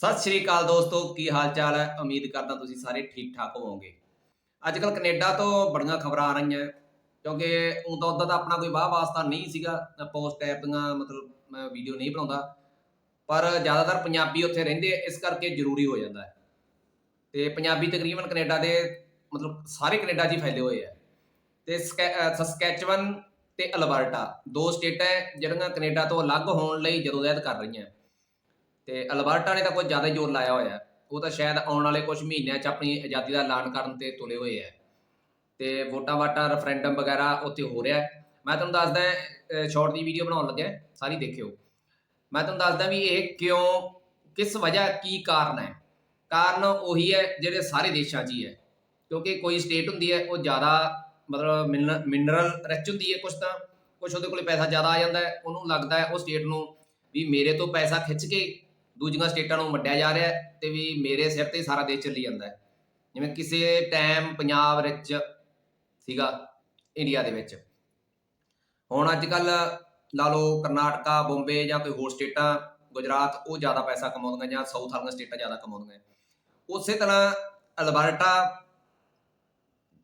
ਸਤਿ ਸ਼੍ਰੀ ਅਕਾਲ ਦੋਸਤੋ, ਕੀ ਹਾਲ ਚਾਲ ਹੈ? ਉਮੀਦ ਕਰਦਾ ਤੁਸੀਂ ਸਾਰੇ ਠੀਕ ਠਾਕ ਹੋਵੋਗੇ। ਅੱਜ ਕੱਲ ਕੈਨੇਡਾ ਤੋਂ ਬੜੀਆਂ ਖਬਰਾਂ ਆ ਰਹੀਆਂ, ਕਿਉਂਕਿ ਉਦੋਂ ਉਦੋਂ ਤਾਂ ਆਪਣਾ ਕੋਈ ਵਾਹ ਵਾਸਤਾ ਨਹੀਂ ਸੀਗਾ ਪੋਸਟ ਐਪ ਦੀਆਂ ਮਤਲਬ ਮੈਂ ਵੀਡੀਓ ਨਹੀਂ ਬਣਾਉਂਦਾ, ਪਰ ਜ਼ਿਆਦਾਤਰ ਪੰਜਾਬੀ ਉੱਥੇ ਰਹਿੰਦੇ ਇਸ ਕਰਕੇ ਜ਼ਰੂਰੀ ਹੋ ਜਾਂਦਾ ਹੈ। ਤੇ ਪੰਜਾਬੀ ਤਕਰੀਬਨ ਕੈਨੇਡਾ ਦੇ ਮਤਲਬ ਸਾਰੇ ਕੈਨੇਡਾ 'ਚ ਹੀ ਫੈਲੇ ਹੋਏ ਆ। ਤੇ ਸਕੈ- ਅਹ ਸਸਕੈਚਵਨ ਤੇ ਅਲਬਰਟਾ, ਦੋ ਸਟੇਟਾਂ ਜਿਹੜੀਆਂ ਕੈਨੇਡਾ ਤੋਂ ਅਲੱਗ ਹੋਣ ਲਈ ਜਦੋਜਹਿਦ ਕਰ ਰਹੀਆਂ। ਤੇ ਅਲਬਰਟਾ ਨੇ ਤਾਂ ਕੁਝ ਜ਼ਿਆਦਾ ਜ਼ੋਰ ਲਾਇਆ ਹੋਇਆ ਹੈ। ਉਹ ਤਾਂ ਸ਼ਾਇਦ ਆਉਣ ਵਾਲੇ ਕੁਝ ਮਹੀਨਿਆਂ 'ਚ ਆਪਣੀ ਆਜ਼ਾਦੀ ਦਾ ਐਲਾਨ ਕਰਨ ਤੇ ਤੁਲੇ ਹੋਏ ਹੈ। ਤੇ ਵੋਟਾਂ ਵਾਟਾਂ ਰੈਫਰੈਂਡਮ ਵਗੈਰਾ ਉੱਥੇ ਹੋ ਰਿਹਾ ਮੈਂ ਤੁਹਾਨੂੰ ਦੱਸਦਾ ਸ਼ਾਰਟ ਦੀ ਵੀਡੀਓ ਬਣਾਉਣ ਲੱਗਿਆ ਸਾਰੀ ਦੇਖਿਓ। ਮੈਂ ਤੁਹਾਨੂੰ ਦੱਸਦਾ ਵੀ ਇਹ ਕਿਉਂ, ਕਿਸ ਵਜ੍ਹਾ, ਕੀ ਕਾਰਨ ਹੈ? ਕਾਰਨ ਉਹੀ ਹੈ ਜਿਹੜੇ ਸਾਰੇ ਦੇਸ਼ਾਂ 'ਚ ਹੀ ਹੈ। ਕਿਉਂਕਿ ਕੋਈ ਸਟੇਟ ਹੁੰਦੀ ਹੈ, ਉਹ ਜ਼ਿਆਦਾ ਮਤਲਬ ਮਿਨਰਲ ਰਿਚ ਹੁੰਦੀ ਹੈ ਕੁਝ ਤਾਂ। ਕੁਝ ਉਹਦੇ ਕੋਲੇ ਪੈਸਾ ਜ਼ਿਆਦਾ ਆ ਜਾਂਦਾ ਹੈ, ਉਹਨੂੰ ਲੱਗਦਾ ਹੈ ਉਹ ਸਟੇਟ ਨੂੰ ਵੀ ਮੇਰੇ ਤੋਂ ਪੈਸਾ ਖਿੱਚ ਕੇ ਦੂਜੀਆਂ ਸਟੇਟਾਂ ਨੂੰ ਵੰਡਿਆ ਜਾ ਰਿਹਾ ਹੈ ਤੇ ਵੀ ਮੇਰੇ ਸਿਰ ਤੇ ਹੀ ਸਾਰਾ ਦੇਸ਼ ਚੱਲੀ ਜਾਂਦਾ ਹੈ। ਜਿਵੇਂ ਕਿਸੇ ਟਾਈਮ ਪੰਜਾਬ ਵਿੱਚ ਸੀਗਾ ਇੰਡੀਆ ਦੇ ਵਿੱਚ। ਹੁਣ ਅੱਜ ਕੱਲ ਲਾ ਲਓ ਕਰਨਾਟਕਾ, ਬੰਬੇ ਜਾਂ ਕੋਈ ਹੋਰ ਸਟੇਟਾਂ, ਗੁਜਰਾਤ, ਉਹ ਜ਼ਿਆਦਾ ਪੈਸਾ ਕਮਾਉਂਦੀਆਂ ਜਾਂ ਸਾਊਥ ਵਾਲੀਆਂ ਸਟੇਟਾਂ ਜ਼ਿਆਦਾ ਕਮਾਉਂਦੀਆਂ। ਉਸੇ ਤਰ੍ਹਾਂ ਅਲਬਰਟਾ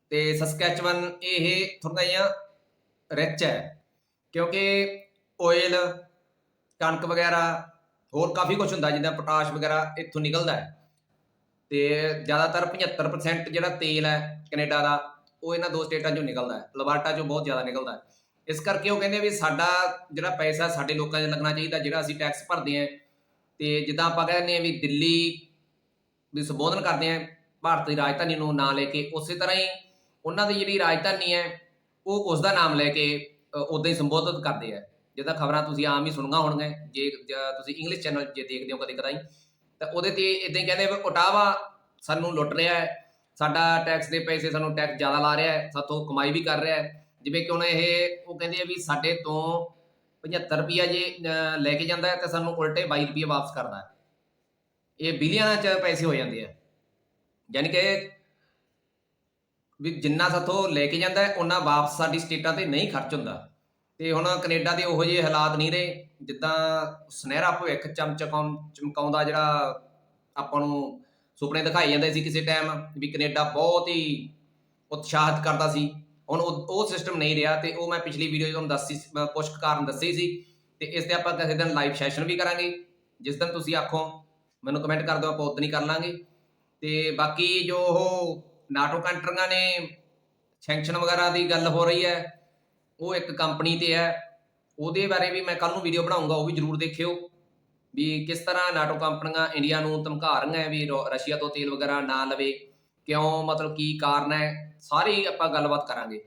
ਤੇ ਸਸਕੈਚਵਨ ਇਹ ਥੋੜਾ ਜਿਹਾ ਰਿਚ ਹੈ। ਕਿਉਂਕਿ ਆਇਲ ਕਣਕ ਵਗੈਰਾ ਹੋਰ ਕਾਫੀ ਕੁਝ ਹੁੰਦਾ, ਜਿੱਦਾਂ ਪੋਟਾਸ਼ ਵਗੈਰਾ ਇੱਥੋਂ ਨਿਕਲਦਾ ਹੈ। ਤੇ ਜ਼ਿਆਦਾਤਰ 75% ਜਿਹੜਾ ਤੇਲ ਹੈ ਕੈਨੇਡਾ ਦਾ, ਉਹ ਇਹਨਾਂ ਦੋ ਸਟੇਟਾਂ ਚੋਂ ਨਿਕਲਦਾ ਹੈ। ਅਲਬਰਟਾ ਚੋਂ ਬਹੁਤ ਜ਼ਿਆਦਾ ਨਿਕਲਦਾ ਹੈ। ਇਸ ਕਰਕੇ ਉਹ ਕਹਿੰਦੇ ਵੀ ਸਾਡਾ ਜਿਹੜਾ ਪੈਸਾ ਸਾਡੇ ਲੋਕਾਂ 'ਚ ਲੱਗਣਾ ਚਾਹੀਦਾ, ਜਿਹੜਾ ਅਸੀਂ ਟੈਕਸ ਭਰਦੇ ਆਂ ਤੇ ਜਿੱਦਾਂ ਆਪਾਂ ਕਹਿੰਦੇ ਆ ਵੀ ਦਿੱਲੀ ਵੀ ਸੰਬੋਧਨ ਕਰਦੇ ਆਂ ਭਾਰਤ ਦੀ ਰਾਜਧਾਨੀ ਨੂੰ ਨਾਂ ਲੈ ਕੇ, ਉਸੇ ਤਰ੍ਹਾਂ ਹੀ ਉਹਨਾਂ ਦੀ ਜਿਹੜੀ ਰਾਜਧਾਨੀ ਹੈ, ਉਹ ਉਸ ਦਾ ਨਾਮ ਲੈ ਕੇ ਉਦਾਂ ਹੀ ਸੰਬੋਧਿਤ ਕਰਦੇ ਆ ਜਿਹਦਾ ਖਬਰਾਂ ਤੁਸੀਂ ਆਮ ਹੀ ਸੁਣੀਆਂ ਹੋਣਗੇ ਜੇ ਤੁਸੀਂ ਇੰਗਲਿਸ਼ ਚੈਨਲ ਜੇ ਦੇਖਦੇ ਹੋ ਕਦੇ ਕਦਾਈ, ਤਾਂ ਉਹਦੇ ਤੇ ਇਦਾਂ ਹੀ ਕਹਿੰਦੇ ਵੀ ਓਟਾਵਾ ਸਾਨੂੰ ਲੁੱਟ ਰਿਹਾ ਹੈ, ਸਾਡਾ ਟੈਕਸ ਦੇ ਪੈਸੇ ਸਾਨੂੰ ਟੈਕਸ ਜ਼ਿਆਦਾ ਲਾ ਰਿਹਾ ਹੈ, ਸਾਥੋਂ ਕਮਾਈ ਵੀ ਕਰ ਰਿਹਾ ਹੈ। ਜਿਵੇਂ ਕਿ ਹੁਣ ਇਹ ਉਹ ਕਹਿੰਦੇ ਆ ਵੀ ਸਾਡੇ ਤੋਂ 75 ਰੁਪਿਆ ਜੇ ਲੈ ਕੇ ਜਾਂਦਾ ਹੈ, ਤੇ ਸਾਨੂੰ ਉਲਟੇ 22 ਰੁਪਏ ਵਾਪਸ ਕਰਦਾ ਹੈ। ਇਹ ਬਿਲੀਅਨਾਂ ਚ ਪੈਸੇ ਹੋ ਜਾਂਦੇ ਆ। ਯਾਨੀ ਕਿ ਵੀ ਜਿੰਨਾ ਸਾਥੋਂ ਲੈ ਕੇ ਜਾਂਦਾ ਹੈ ਉਹਨਾਂ ਵਾਪਸ ਸਾਡੀ ਸਟੇਟਾਂ ਤੇ ਨਹੀਂ ਖਰਚ ਹੁੰਦਾ। ਤੇ ਹੁਣ ਕੈਨੇਡਾ ਦੇ ਉਹੋ ਜਿਹੇ ਹਾਲਾਤ ਨਹੀਂ ਰਹੇ, ਜਿੱਦਾਂ ਸੁਨਹਿਰਾ ਭਵਿੱਖ ਚਮਚਕਾਉਂ, ਚਮਕਾਉਂਦਾ ਜਿਹੜਾ ਆਪਾਂ ਨੂੰ ਸੁਪਨੇ ਦਿਖਾਈ ਜਾਂਦੇ ਸੀ ਕਿਸੇ ਟਾਈਮ ਵੀ ਕੈਨੇਡਾ ਬਹੁਤ ਹੀ ਉਤਸ਼ਾਹਿਤ ਕਰਦਾ ਸੀ। ਹੁਣ ਉਹ ਉਹ ਸਿਸਟਮ ਨਹੀਂ ਰਿਹਾ ਤੇ ਉਹ ਮੈਂ ਪਿਛਲੀ ਵੀਡੀਓ 'ਚ ਤੁਹਾਨੂੰ ਦੱਸੀ ਸੀ- ਕਾਰਨ ਦੱਸੇ ਸੀ ਤੇ ਇਸ ਤੇ ਆਪਾਂ ਕਿਸੇ ਦਿਨ ਲਾਈਵ ਸੈਸ਼ਨ ਵੀ ਕਰਾਂਗੇ। ਜਿਸ ਦਿਨ ਤੁਸੀਂ ਆਖੋ, ਮੈਨੂੰ ਕਮੈਂਟ ਕਰ ਦਿਓ, ਆਪਾਂ ਉਦੋਂ ਹੀ ਕਰ ਲਾਂਗੇ। ਤੇ ਬਾਕੀ ਜੋ ਉਹ ਨਾਟੋ ਕੰਟਰੀਆਂ ਨੇ, ਸੈਂਕਸ਼ਨ ਵਗੈਰਾ ਦੀ ਗੱਲ ਹੋ ਰਹੀ ਹੈ ਉਹ ਇੱਕ ਕੰਪਨੀ ਤੇ ਹੈ। ਉਹਦੇ ਬਾਰੇ ਵੀ ਮੈਂ ਕੱਲ ਨੂੰ ਵੀਡੀਓ ਬਣਾਉਂਗਾ, ਉਹ ਵੀ ਜਰੂਰ ਦੇਖਿਓ। ਵੀ ਕਿਸ ਤਰ੍ਹਾਂ ਨਾਟੋ ਕੰਪਨੀਆਂ ਇੰਡੀਆ ਨੂੰ ਧਮਕਾ ਰਹੀਆਂ ਹੈ ਵੀ ਰੋ- ਰਸ਼ੀਆ ਤੋਂ ਤੇਲ ਵਗੈਰਾ ਨਾ ਲਵੇ, ਕਿਉਂ, ਮਤਲਬ ਕੀ ਕਾਰਨ ਹੈ, ਸਾਰੀ ਆਪਾਂ ਗੱਲਬਾਤ ਕਰਾਂਗੇ।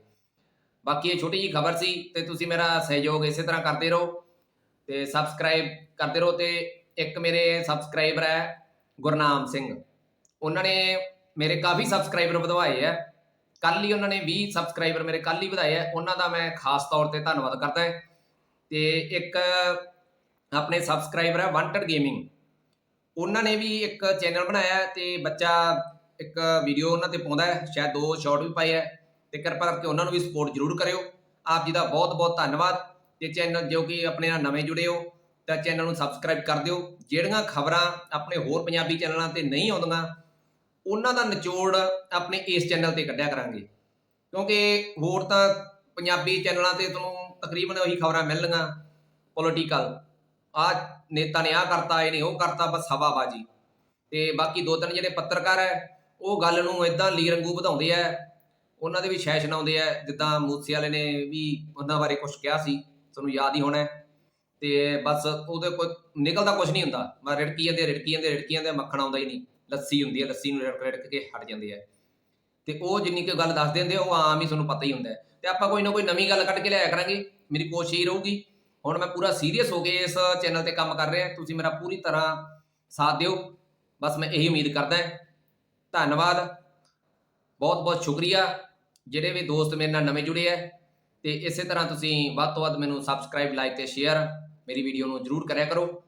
ਬਾਕੀ ਇਹ ਛੋਟੀ ਜੀ ਖਬਰ ਸੀ ਤੇ ਤੁਸੀਂ ਮੇਰਾ ਸਹਿਯੋਗ ਇਸੇ ਤਰ੍ਹਾਂ ਕਰਦੇ ਰਹੋ ਤੇ ਸਬਸਕ੍ਰਾਈਬ ਕਰਦੇ ਰਹੋ ਤੇ ਇੱਕ ਮੇਰੇ ਸਬਸਕ੍ਰਾਈਬਰ ਹੈ ਗੁਰਨਾਮ ਸਿੰਘ। ਉਹਨਾਂ ਨੇ ਮੇਰੇ ਕਾਫੀ ਸਬਸਕ੍ਰਾਈਬਰ ਵਧਵਾਏ ਆ। ਕੱਲ ਹੀ ਉਹਨਾਂ ਨੇ 20 ਸਬਸਕ੍ਰਾਈਬਰ ਮੇਰੇ ਕੱਲ ਹੀ ਵਧਾਏ ਆ। ਉਹਨਾਂ ਦਾ ਮੈਂ ਖਾਸ ਤੌਰ ਤੇ ਧੰਨਵਾਦ ਕਰਦਾ ਹਾਂ। ਤੇ ਇੱਕ ਆਪਣੇ ਸਬਸਕ੍ਰਾਈਬਰ ਹੈ ਵਾਂਟਡ ਗੇਮਿੰਗ ਉਹਨਾਂ ਨੇ ਵੀ ਇੱਕ ਚੈਨਲ ਬਣਾਇਆ ਹੈ ਤੇ ਬੱਚਾ ਇੱਕ ਵੀਡੀਓ ਉਹਨਾਂ ਤੇ ਪਾਉਂਦਾ ਹੈ। ਸ਼ਾਇਦ ਦੋ ਸ਼ਾਰਟ ਵੀ ਪਾਏ ਹੈ ਤੇ ਕਿਰਪਾ ਕਰਕੇ ਉਹਨਾਂ ਨੂੰ ਵੀ ਸਪੋਰਟ ਜ਼ਰੂਰ ਕਰਿਓ। ਆਪ ਜੀ ਦਾ ਬਹੁਤ ਬਹੁਤ ਧੰਨਵਾਦ। ਤੇ ਚੈਨਲ ਜੋ ਕਿ ਆਪਣੇ ਨਾਲ ਨਵੇਂ ਜੁੜੇ ਹੋ, ਤਾਂ ਚੈਨਲ ਨੂੰ ਸਬਸਕ੍ਰਾਈਬ ਕਰ ਦਿਓ। ਜਿਹੜੀਆਂ ਖਬਰਾਂ ਆਪਣੇ ਹੋਰ ਪੰਜਾਬੀ ਚੈਨਲਾਂ ਤੇ ਨਹੀਂ ਆਉਂਦੀਆਂ ਉਹਨਾਂ ਦਾ ਨਿਚੋੜ ਆਪਣੇ ਇਸ ਚੈਨਲ ਤੇ ਕੱਢਿਆ ਕਰਾਂਗੇ। ਕਿਉਂਕਿ ਹੋਰ ਤਾਂ ਪੰਜਾਬੀ ਚੈਨਲਾਂ ਤੇ ਤੁਹਾਨੂੰ ਤਕਰੀਬਨ ਉਹੀ ਖਬਰਾਂ ਮਿਲਣਗੀਆਂ ਪੋਲੀਟੀਕਲ ਆ ਨੇਤਾ ਨੇ ਆ ਕਰਤਾ ਇਹਨੇ ਉਹ ਕਰਤਾ, ਬਸ ਹਵਾਬਾਜੀ। ਤੇ ਬਾਕੀ ਦੋ ਤਿੰਨ ਜਿਹੜੇ ਪੱਤਰਕਾਰ ਹੈ, ਉਹ ਗੱਲ ਨੂੰ ਇਦਾਂ ਲੀਰੰਗੂ ਵਧਾਉਂਦੇ ਆ, ਉਹਨਾਂ ਦੇ ਵੀ ਸੈਸ਼ਨ ਆਉਂਦੇ ਆ, ਜਿੱਦਾਂ ਮੂਸੇ ਵਾਲੇ ਨੇ ਵੀ ਉਹਨਾਂ ਬਾਰੇ ਕੁਝ ਕਿਹਾ ਸੀ, ਤੁਹਾਨੂੰ ਯਾਦ ਹੀ ਹੋਣਾ ਹੈ। ਤੇ ਬਸ ਉਹਦੇ ਕੋਈ ਨਿਕਲਦਾ ਕੁਝ ਨਹੀਂ ਹੁੰਦਾ ਮੈਂ ਰਿੜਕੀ ਜਾਂਦੇ ਰਿੜਕੀ ਜਾਂਦੇ ਰਿੜਕੀ ਜਾਂਦੇ, ਮੱਖਣ ਆਉਂਦਾ ਹੀ ਨਹੀਂ। ਲੱਸੀ ਹੁੰਦੀ ਹੈ, ਲੱਸੀ ਨੂੰ ਰਿੜਕ ਰਿੜਕ ਕੇ ਹਟ ਜਾਂਦੇ ਆ। ਤੇ ਉਹ ਜਿੰਨੀ ਕੁ ਗੱਲ ਦੱਸ ਦਿੰਦੇ ਉਹ ਆਮ ਹੀ ਤੁਹਾਨੂੰ ਪਤਾ ਹੀ ਹੁੰਦਾ ਹੈ। ਤੇ ਆਪਾਂ ਕੋਈ ਨਾ ਕੋਈ ਨਵੀਂ ਗੱਲ ਕੱਢ ਕੇ ਲਿਆਇਆ ਕਰਾਂਗੇ, ਮੇਰੀ ਕੋਸ਼ਿਸ਼ ਹੀ ਰਹੂਗੀ। ਹੁਣ ਮੈਂ ਪੂਰਾ ਸੀਰੀਅਸ ਹੋ ਕੇ ਇਸ ਚੈਨਲ ਤੇ ਕੰਮ ਕਰ ਰਿਹਾ, ਤੁਸੀਂ ਮੇਰਾ ਪੂਰੀ ਤਰ੍ਹਾਂ ਸਾਥ ਦਿਓ। ਬਸ ਮੈਂ ਇਹੀ ਉਮੀਦ ਕਰਦਾ ਹਾਂ। ਧੰਨਵਾਦ। ਬਹੁਤ ਬਹੁਤ ਸ਼ੁਕਰੀਆ। ਜਿਹੜੇ ਵੀ ਦੋਸਤ ਮੇਰੇ ਨਾਲ ਨਵੇਂ ਜੁੜੇ ਆ, ਤੇ ਇਸੇ ਤਰ੍ਹਾਂ ਤੁਸੀਂ ਵੱਧ ਤੋਂ ਵੱਧ ਮੈਨੂੰ ਸਬਸਕ੍ਰਾਈਬ ਲਾਈਕ ਤੇ ਸ਼ੇਅਰ ਮੇਰੀ ਵੀਡੀਓ ਨੂੰ ਜਰੂਰ ਕਰਿਆ ਕਰੋ।